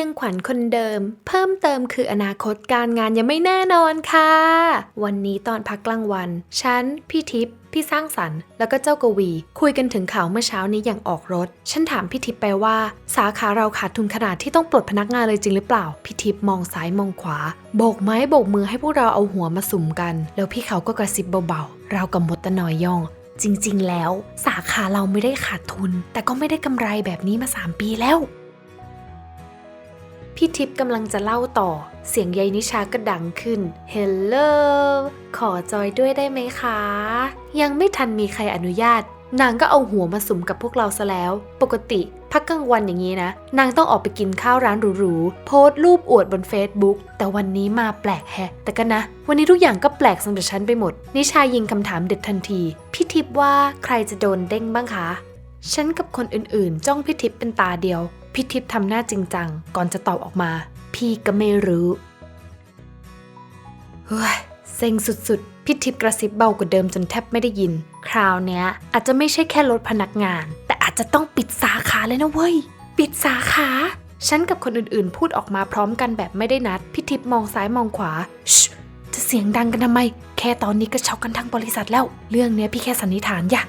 ยงขวัญคนเดิม เพิ่มเติมคืออนาคตการงานยังไม่แน่นอนค่ะ วันนี้ตอนพักกลางวัน ฉัน พี่ทิพย์พี่สร้างสรรค์แล้วก็เจ้ากวี คุยกันถึงข่าวเมื่อเช้านี้อย่างออกรถ ฉันถามพี่ทิพย์ไปว่า สาขาเราขาดทุนขนาดที่ต้องปลดพนักงานเลยจริงหรือเปล่า พี่ทิพย์มองซ้ายมองขวา โบกไม้โบกมือให้พวกเราเอาหัวมาสุ่มกัน แล้วพี่เขาก็กระซิบเบาๆ เรากับมดตะนอยย่องจริง ๆ แล้ว สาขาเราไม่ได้ขาดทุน แต่ก็ไม่ได้กำไรแบบนี้มา 3 ปีแล้ว พี่ทิพย์กำลังจะเล่าต่อ เสียงยายนิชาก็ดังขึ้น เฮลโลขอจอยด้วยได้ไหมคะ ยังไม่ทันมีใครอนุญาต นางก็เอาหัวมาสุมกับพวกเราซะแล้ว ปกติพักกลางวันอย่างนี้นะ นางต้องออกไปกินข้าวร้านหรูๆ โพสต์รูปอวดบนเฟซบุ๊กแต่วันนี้มาแปลกแฮะ แต่ก็นะ วันนี้ทุกอย่างก็แปลกสำหรับฉันไปหมด นิชายิงคำถามเด็ดทันที พี่ทิพย์ว่าใครจะโดนเด้งบ้างคะ ฉันกับคนอื่นๆ จ้องพี่ทิพย์เป็นตาเดียว พี่ทิพย์ทำหน้าจริงจัง ก่อนจะตอบออกมา พี่ก็ไม่รู้เฮ้ยเซ็งสุดๆ พี่ทิพย์กระซิบเบากว่าเดิมจนแทบไม่ได้ยิน คราวเนี้ย อาจจะไม่ใช่แค่ลดพนักงาน แต่อาจจะต้องปิดสาขาเลยนะเว้ย ปิดสาขา ฉันกับคนอื่นๆ พูดออกมาพร้อมกันแบบไม่ได้นัด พี่ทิพย์มองซ้ายมองขวาชจะเสียงดังกันทำไม แค่ตอนนี้ก็ช็อกกันทั้งบริษัทแล้ว เรื่องเนี้ยพี่แค่สันนิษฐานอย่า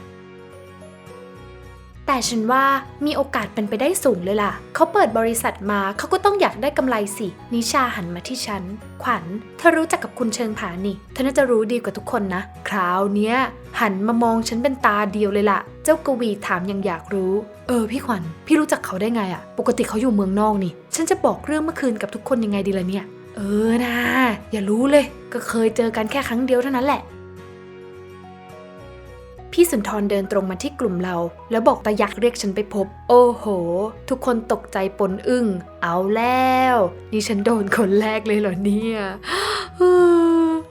แต่ฉันว่ามีโอกาสเป็นไปได้สูงเลยล่ะ เขาเปิดบริษัทมาเขาก็ต้องอยากได้กำไรสิ นิชาหันมาที่ฉัน ขวัญ เธอรู้จักกับคุณเชิงผานี่ เธอน่าจะรู้ดีกว่าทุกคนนะ คราวเนี้ย หันมามองฉันเป็นตาเดียวเลยล่ะ เจ้ากวีถามยังอยากรู้ เออพี่ขวัญ พี่รู้จักเขาได้ไงอะปกติเขาอยู่เมืองนอกนี่ ฉันจะบอกเรื่องเมื่อคืนกับทุกคนยังไงดีล่ะเนี่ย เออนะ อย่ารู้เลย ก็เคยเจอกันแค่ครั้งเดียวเท่านั้นแหละ พี่สุนทรเดินตรงมาที่กลุ่มเรา แล้วบอกตายักษ์เรียกฉันไปพบ โอ้โห ทุกคนตกใจปนอึ้ง เอาแล้ว นี่ฉันโดนคนแรกเลยเหรอเนี่ย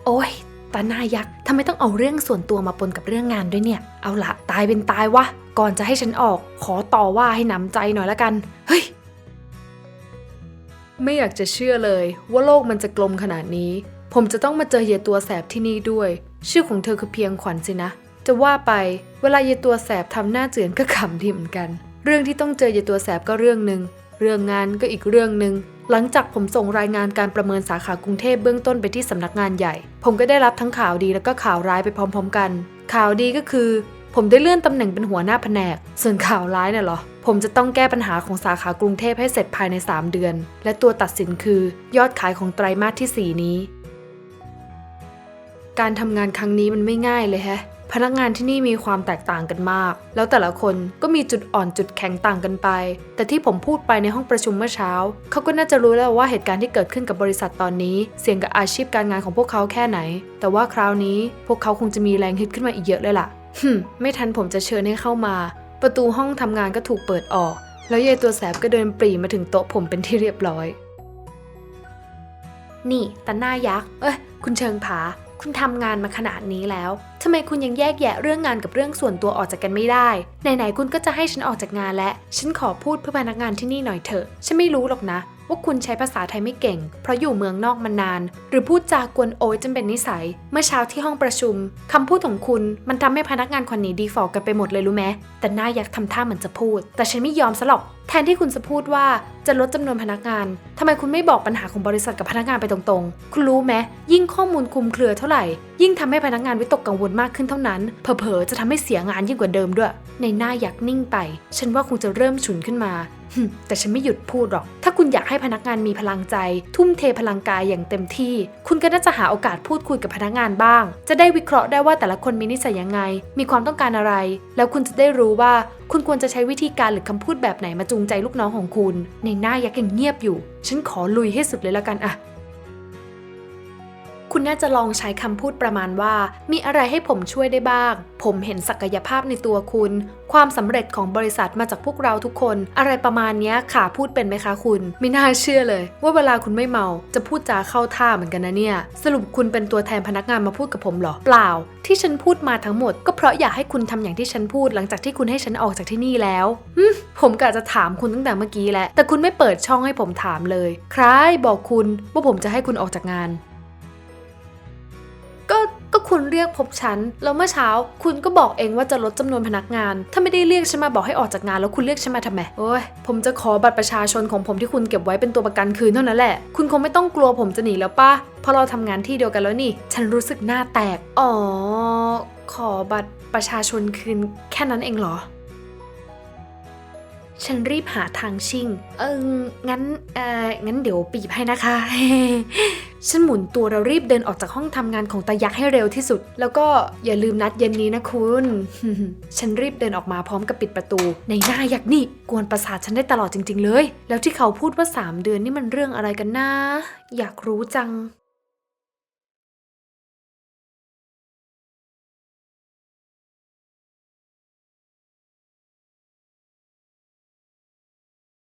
โอ้ยตาหน้ายักษ์ทำไมต้องเอาเรื่องส่วนตัวมาปนกับเรื่องงานด้วยเนี่ย เอาละตายเป็นตายวะ ก่อนจะให้ฉันออก ขอต่อว่าให้หนำใจหน่อยละกัน เฮ้ย ไม่อยากจะเชื่อเลยว่าโลกมันจะกลมขนาดนี้ ผมจะต้องมาเจอเยตัวแสบที่นี่ด้วย ชื่อของเธอคือเพียงขวัญสินะ จะว่าไปเวลาเยตัวแสบทำหน้าเจือนก็ขำดีเหมือนกัน เรื่องที่ต้องเจอเยตัวแสบก็เรื่องหนึ่งเรื่องงานก็อีกเรื่องหนึ่งหลังจากผมส่งรายงานการประเมินสาขากรุงเทพเบื้องต้นไปที่สำนักงานใหญ่ ผมก็ได้รับทั้งข่าวดีแล้วก็ข่าวร้ายไปพร้อม ๆ กัน ข่าวดีก็คือ ผมได้เลื่อนตำแหน่งเป็นหัวหน้าแผนก ส่วนข่าวร้ายน่ะเหรอ ผมจะต้องแก้ปัญหาของสาขากรุงเทพให้เสร็จภายใน 3 เดือน และตัวตัดสินคือยอดขายของไตรมาสที่ 4 นี้ การทำงานครั้งนี้มันไม่ง่ายเลยแฮะ พนักงานที่นี่มีความแตกต่างกันมาก แล้วแต่ละคนก็มีจุดอ่อนจุดแข็งต่างกันไป แต่ที่ผมพูดไปในห้องประชุมเมื่อเช้า เขาก็น่าจะรู้แล้วว่าเหตุการณ์ที่เกิดขึ้นกับบริษัทตอนนี้ เสี่ยงกับอาชีพการงานของพวกเขาแค่ไหน แต่ว่าคราวนี้พวกเขาคงจะมีแรงฮึดขึ้นมาอีกเยอะเลยล่ะหึมไม่ทันผมจะเชิญให้เข้ามา ประตูห้องทำงานก็ถูกเปิดออก แล้วยายตัวแสบก็เดินปรีมาถึงโต๊ะผมเป็นที่เรียบร้อย นี่ตาหน้ายักษ์ เอ้ย คุณเชิงผา คุณทำงานมาขนาดนี้แล้วทำไมคุณยังแยกแยะเรื่องงานกับเรื่องส่วนตัวออกจากกันไม่ได้ ไหนๆคุณก็จะให้ฉันออกจากงานแล้วฉันขอพูดเพื่อพนักงานที่นี่หน่อยเถอะ ฉันไม่รู้หรอกนะ ว่าคุณใช้ภาษาไทยไม่เก่ง เพราะอยู่เมืองนอกมานาน หรือพูดจากวนโอยจนเป็นนิสัย เมื่อเช้าที่ห้องประชุมคำพูดของคุณมันทำให้พนักงานคนนี้ดีฟอลกันไปหมดเลยรู้ไหมแต่หน้ายักษ์ทำท่าเหมือนจะพูด แต่ฉันไม่ยอมซะหรอก แทนที่คุณจะพูดว่าจะลดจำนวนพนักงานทำไมคุณไม่บอกปัญหาของบริษัทกับพนักงานไปตรงๆ คุณรู้ไหมยิ่งข้อมูลคลุมเครือเท่าไหร่ ยิ่งทำให้พนักงานวิตกกังวลมากขึ้นเท่านั้น เผลอๆจะทำให้เสียงานยิ่งกว่าเดิมด้วย ในหน้าอยักนิ่งไป ฉันว่าคงจะเริ่มฉุนขึ้นมาแต่ฉันไม่หยุดพูดหรอก ถ้าคุณอยากให้พนักงานมีพลังใจ ทุ่มเทพลังกายอย่างเต็มที่ คุณก็น่าจะหาโอกาสพูดคุยกับพนักงานบ้าง จะได้วิเคราะห์ได้ว่าแต่ละคนมีนิสัยยังไง มีความต้องการอะไร แล้วคุณจะได้รู้ว่า คุณควรจะใช้วิธีการหรือคำพูดแบบไหนมาจูงใจลูกน้องของคุณ ในหน้ายักษ์ยังเงียบอยู่ ฉันขอลุยให้สุดเลยละกันอะ คุณน่าจะลองใช้คำพูดประมาณว่า มีอะไรให้ผมช่วยได้บ้าง ผมเห็นศักยภาพในตัวคุณ ความสำเร็จของบริษัทมาจากพวกเราทุกคน อะไรประมาณนี้ยขาพูดเป็นไหมคะคุณ ไม่น่าเชื่อเลย ว่าเวลาคุณไม่เมาจะพูดจาเข้าท่าเหมือนกันนะเนี่ย สรุปคุณเป็นตัวแทนพนักงานมาพูดกับผมหรอ เปล่า ที่ฉันพูดมาทั้งหมด ก็เพราะอยากให้คุณทำอย่างที่ฉันพูดหลังจากที่คุณให้ฉันออกจากที่นี่แล้วผมกะจะถามคุณตั้งแต่เมื่อกี้แหละแต่คุณไม่เปิดช่องให้ผมถามเลย ใครบอกคุณว่าผมจะให้คุณออกจากงาน คุณเรียกพบฉัน แล้วเมื่อเช้าคุณก็บอกเองว่าจะลดจำนวนพนักงาน ถ้าไม่ได้เรียกฉันมาบอกให้ออกจากงานแล้วคุณเรียกฉันมาทำไมโอ้ยผมจะขอบัตรประชาชนของผมที่คุณเก็บไว้เป็นตัวประกันคืนเท่านั้นแหละ คุณคงไม่ต้องกลัวผมจะหนีแล้วป่ะเพราะเราทำงานที่เดียวกันแล้วนี่ ฉันรู้สึกหน้าแตก อ๋อ ขอบัตรประชาชนคืนแค่นั้นเองเหรอ ฉันรีบหาทางชิง เอองั้น เอ่อ งั้นเดี๋ยวปีบให้นะคะ ฉันหมุนตัวเรารีบเดินออกจากห้องทำงานของตายักษ์ให้เร็วที่สุด แล้วก็อย่าลืมนัดเย็นนี้นะคุณ ฉันรีบเดินออกมาพร้อมกับปิดประตู ในหน้ายักษ์นี่ กวนประสาทฉันได้ตลอดจริง ๆ เลย แล้วที่เขาพูดว่า 3 เดือนนี่มันเรื่องอะไรกันนะ อยากรู้จัง